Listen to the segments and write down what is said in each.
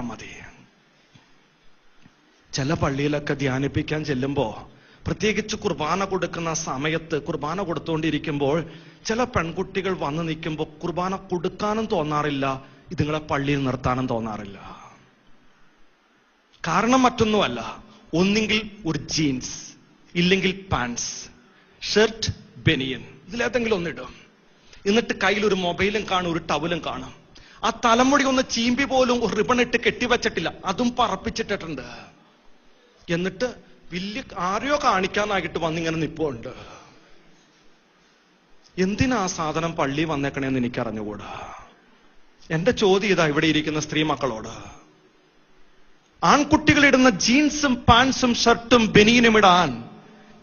കണ്ടാ മതി. ചില പള്ളിയിലൊക്കെ ധ്യാനിപ്പിക്കാൻ ചെല്ലുമ്പോ പ്രത്യേകിച്ച് കുർബാന കൊടുക്കുന്ന സമയത്ത് കുർബാന കൊടുത്തുകൊണ്ടിരിക്കുമ്പോൾ ചില പെൺകുട്ടികൾ വന്ന് നിൽക്കുമ്പോൾ കുർബാന കൊടുക്കാനും തോന്നാറില്ല ഇതുങ്ങളെ പള്ളിയിൽ നിർത്താനും തോന്നാറില്ല. കാരണം മറ്റൊന്നുമല്ല ഒന്നെങ്കിൽ ഒരു ജീൻസ് ഇല്ലെങ്കിൽ പാൻസ് ഷർട്ട് ബെനിയൻ ഇതിലേതെങ്കിലും ഒന്നിടും എന്നിട്ട് കയ്യിൽ ഒരു മൊബൈലും കാണും ഒരു ടവലും കാണും. ആ തലമുടി ഒന്ന് ചീമ്പി പോലും ഒരു റിബൺ ഇട്ട് കെട്ടിവെച്ചിട്ടില്ല. അതും പറപ്പിച്ചിട്ടിട്ടുണ്ട്. എന്നിട്ട് വലിയ ആരെയോ കാണിക്കാനായിട്ട് വന്നിങ്ങനെ നിപ്പുണ്ട്. എന്തിനാ ആ സാധനം പള്ളി വന്നേക്കണേന്ന് എനിക്ക് അറിഞ്ഞുകൂടാ എന്റെ ചോദ്യം ഇതാ ഇവിടെ ഇരിക്കുന്ന സ്ത്രീ മക്കളോട്. ആൺകുട്ടികൾ ഇടുന്ന ജീൻസും പാൻസും ഷർട്ടും ബനീനും ഇടാൻ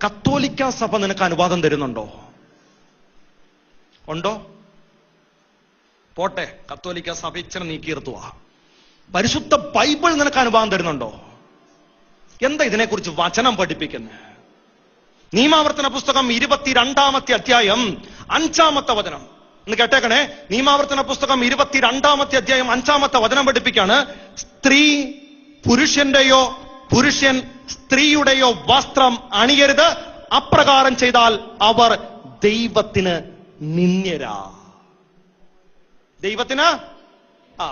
കത്തോലിക്ക സഭ നിനക്ക് അനുവാദം തരുന്നുണ്ടോ? ഉണ്ടോ? പോട്ടെ കത്തോലിക്ക സഭ ഇച്ചിരി നീക്കിയിരുത്തുക പരിശുദ്ധ ബൈബിൾ നിനക്ക് അനുഭവം തരുന്നുണ്ടോ? എന്താ ഇതിനെക്കുറിച്ച് വചനം പഠിപ്പിക്കുന്നത് നിയമാവർത്തന പുസ്തകം ഇരുപത്തിരണ്ടാമത്തെ അധ്യായം അഞ്ചാമത്തെ വചനം. എന്ന് കേട്ടേക്കണേ. നിയമാവർത്തന പുസ്തകം ഇരുപത്തിരണ്ടാമത്തെ അധ്യായം അഞ്ചാമത്തെ വചനം പഠിപ്പിക്കാണ്. സ്ത്രീ പുരുഷന്റെയോ പുരുഷൻ സ്ത്രീയുടെയോ വസ്ത്രം അണിയരുത്. അപ്രകാരം ചെയ്താൽ അവർ ദൈവത്തിന് നിന്ദ്യരാ. ദൈവത്തിന്? ആ.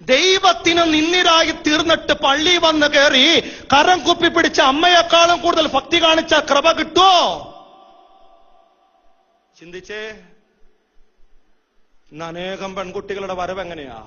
ദൈവത്തിന് നിന്നിരായി തീർന്നിട്ട് പള്ളി വന്ന് കയറി കരം കുപ്പി പിടിച്ച അമ്മയെക്കാളും കൂടുതൽ ഭക്തി കാണിച്ച കൃപ കിട്ടുമോ ചിന്തിച്ചേ ഇന്ന് അനേകം പെൺകുട്ടികളുടെ വരവ് എങ്ങനെയാ?